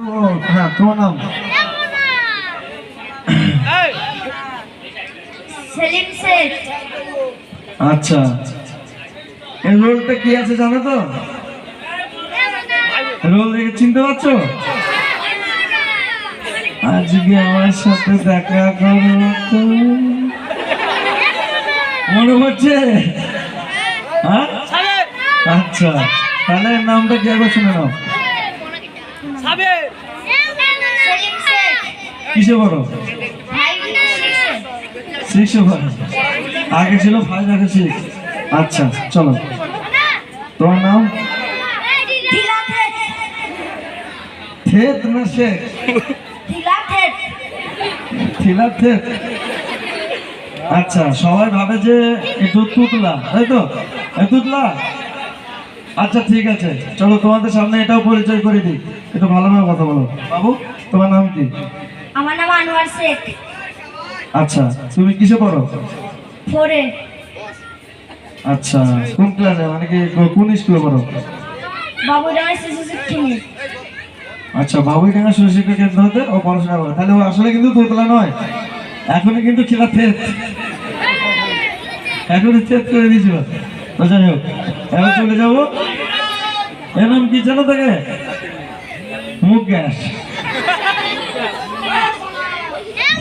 ও হ্যাঁ তোমার নাম? সেলিম শেখ। আচ্ছা। এই রোলটা কি আছে জানো তো? রোল দেখে চিনতে পারছ? আজকে আমার সাথে দেখা করো তো। মনে পড়ছে? হ্যাঁ? আচ্ছা। তাহলে নামটা কি একবার শুনে নাও। শেখ কিসে সিক্স বড় আগে ছিল ফাইভ আগে সিক্স আচ্ছা চলো। তোমার নাম? থেত না শেখ? থিলা থেত। আচ্ছা সবাই ভাবে যে একটু তুতলা তাই তো? তুতলা? আচ্ছা ঠিক আছে। চলো তোমাদের সামনে এটাও পরিচয় করে দিই। একটু ভালোভাবে কথা বলো। বাবু তোমার নাম কি? আমার নাম আনোয়ার শেখ। আচ্ছা তুমি কিসে পড়ো? ফোরে। আচ্ছা কোন ক্লাসে মানে কি কোন স্কুলে পড়ো? বাবুডাঙ্গা শিশু শিক্ষিনী আচ্ছা বাবুই ডাঙ্গা সুশিক্ষা কেন্দ্র হতে ও পড়াশোনা করে। তাহলে ও আসলে কিন্তু তোতলা নয়। এখনই কিন্তু খেলা থেত এখনই থেত করে দিয়েছিল। তো যাই হোক এবার চলে যাব। এর নাম কি জানো তাকে? মুখ গ্যাস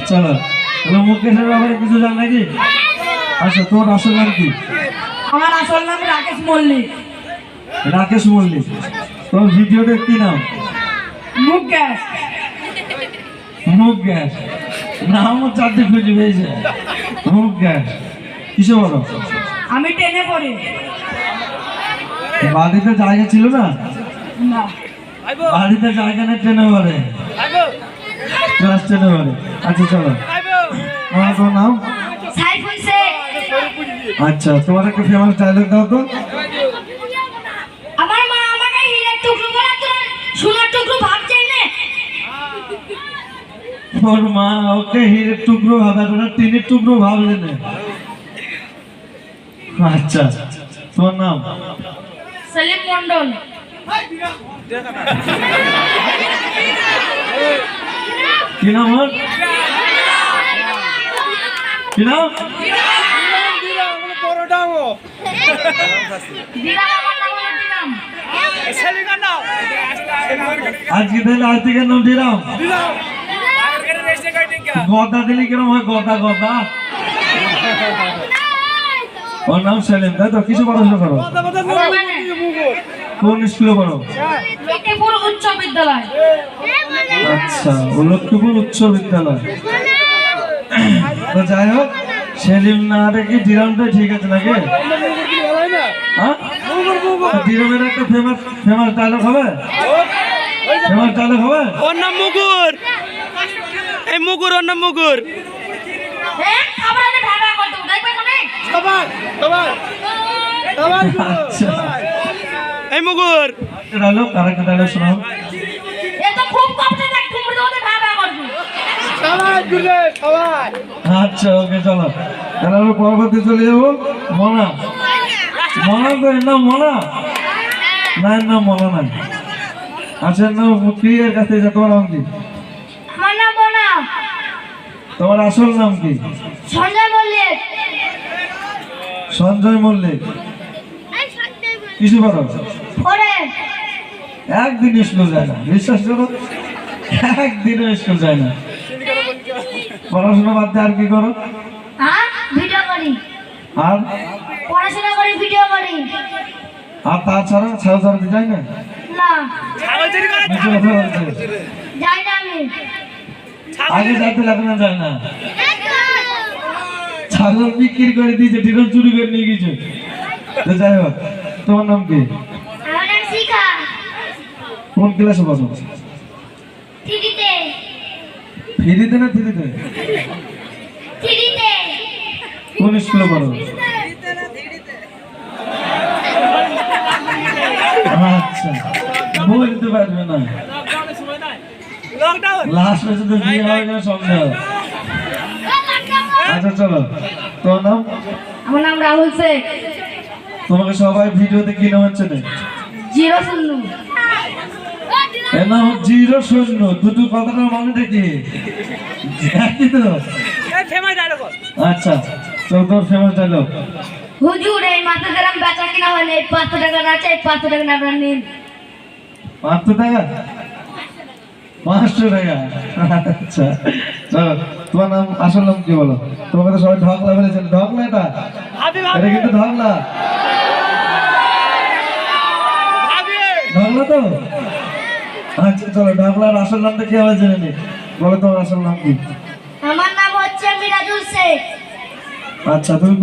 চলো। তাহলে মুখ ব্যাপারে কিছু জান নাকি? আচ্ছা তোর আসল নাম কি? আমার আসল নাম রাকেশ মল্লিক। রাকেশ মল্লিক। তোর ভিডিওতে কি নাম? মুখ গ্যাস মুখ গ্যাস নামও চারটে খুঁজে পেয়েছে। মুখ গ্যাস কিসে বলো আমি টেনে পড়ি। বাড়িতে জায়গা ছিল না? বাড়িতে জায়গা নেই ট্রেনে পারে ক্লাস পারে আচ্ছা চলো। তোমার তোমার নাম? আচ্ছা তোমার একটা ফেমাস ডায়লগ দাও তো। আমার মা আমাকে হীরের টুকরো বলা তো সোনার টুকরো ভাবছেই না। ওর মা ওকে হিরের টুকরো ভাবে ওরা টিনের টুকরো ভাবলে না। আচ্ছা তোমার নাম? সেলিম মন্ডল কি নাম ওর কি নাম আজকে তাহলে আজ থেকে নাম দিলাম গদা দিলি কিরম হয়? গদা গদা। ওর নাম সেলিম, তাই তো? কিছু পড়াশোনা করো। কোন স্কুলে পড়ো? উচ্চ বিদ্যালয়। আচ্ছা লক্ষ্মীপুর উচ্চ বিদ্যালয়। তো যাই হোক সেলিম না রেখে ডিরামটা ঠিক আছে নাকি? হ্যাঁ? ডিরামের একটা ফেমাস ফেমাস ডায়লগ হবে? ফেমাস ডায়লগ হবে? ওর নাম মুগুর। এই মুগুর ওর নাম হ্যাঁ আচ্ছা। এই মুগুর। ডায়লগ আরেকটা ডায়লগ শোনাও। আচ্ছা ওকে চলো। তাহলে আমরা পরবর্তী চলে যাব। মনা। মনা তো এর নাম মনা? না এর নাম মনা না আচ্ছা এর নাম কি এর কাছে যা তোমার নাম কি? আমার নাম বোনা তোমার আসল নাম কি? সঞ্জয় মল্লিক। সঞ্জয় মল্লিক। কিছু করো একদিন স্কুল যায় না। বিশ্বাস করো একদিনও স্কুল যায় না। পড়াশোনা বাদ দিয়ে আর কি করো? ভিডিও করি। আর? পড়াশোনা করি ভিডিও করি। আর তাছাড়া ছাড়া ছাড়াতে না? না। যাই না আমি। আগে যাইতে লাগে না যায় না। ছাগল বিক্রি করে দিয়েছে চুরি করে নিয়ে গেছে। তো যাই হোক তোমার নাম কি? আমার নাম শিখা। কোন ক্লাসে ফিরিতে না ফিরিতে? থ্রিতে কোন স্কুলে পড়ো? আচ্ছা। বলতে পারবে না। লাস্ট তো বিয়ে হয়ে সন্দেহ আচ্ছা চলো। তোমার নাম? আমার নাম রাহুল শেখ। তোমাকে সবাই ভিডিওতে কি নাম হচ্ছে না? জিরো শূন্য। এর জিরো সৈন্য দুটো কথাটার মানে কি একই তো। আচ্ছা তো তোর ফেমাস ডায়লগ হুজুর এই মাথা গ্রাম বেচা কিনা হলে পাঁচশো টাকা না চাই পাঁচশো টাকা না নিন। পাঁচশো টাকা? পাঁচশো টাকা? আচ্ছা চলো তোমার নাম আসল নাম কি বলো? তোমাকে তো সবাই ঢকলা বলেছেন। ঢকলা এটা? এটা কিন্তু ঢকলা। ঢকলা তো? আচ্ছা চলো ঢকলার আসল নামটা কি আমরা জেনে নি? বলো তোমার আসল নাম কি? আমার নাম হচ্ছে মিরাজুল শেখ। আচ্ছা তুমি